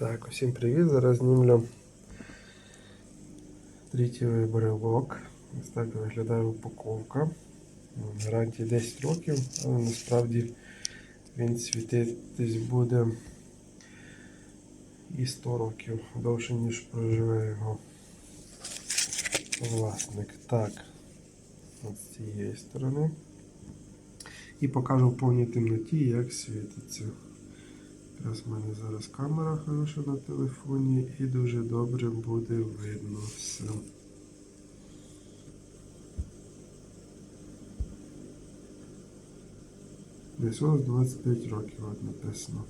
Так, усім привіт. Зараз знімлю трітєвий брелок. Ось так виглядає упаковка. Гарантії 10 років, але насправді він світитись буде і 100 років довше, ніж проживе його власник. Так, от з цієї сторони. І покажу в повній темноті, як світиться. Якраз в мене зараз камера хороша на телефоні і дуже добре буде видно все. Десь ось 25 років от написано.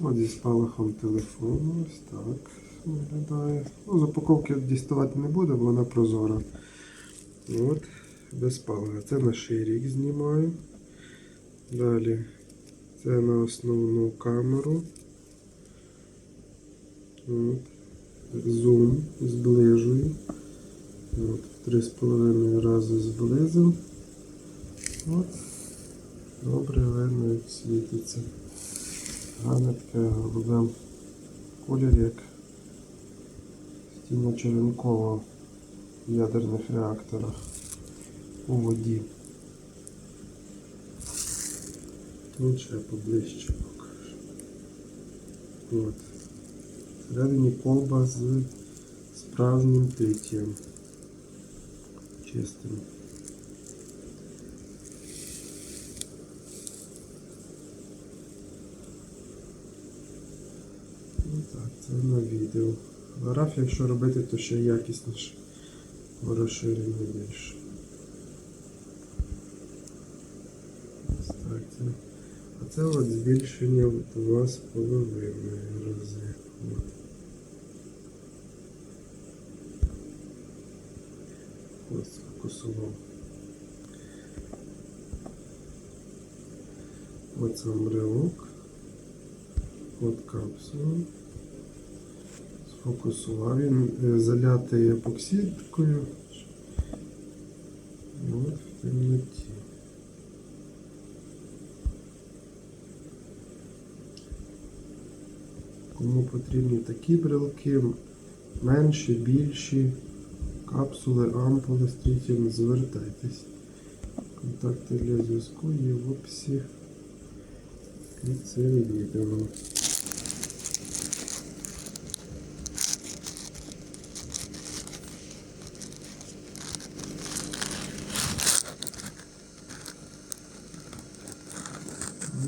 От зі спалахом телефону, ось так виглядає. Ну, з упаковки діставати не буде, бо вона прозора. От, без спалага. Це на ширік знімаю. Далі це на основну камеру. От. Зум зближую. От, в 3,5 рази зблизив. От. Добре видно, світиться. Гарне таке голубе колір, як стіна черенкова в ядерних реакторах у воді. Тут ще поближче покажу. От. Всередині колба з справжнім тритієм. Чистим. Ну так, це на відео. Фотографія, якщо робити, то ще якісніше. Розширення більше. Ось так це. А це от збільшення в 2,5 рази. Ось фокусував. От сам. От капсула. Сфокусував він е, залятий епоксидкою. От в темноті. Кому потрібні такі брелки, менші, більші, капсули, ампули з трітієм, звертайтесь. Контакти для зв'язку є в описі під цим відео. Ну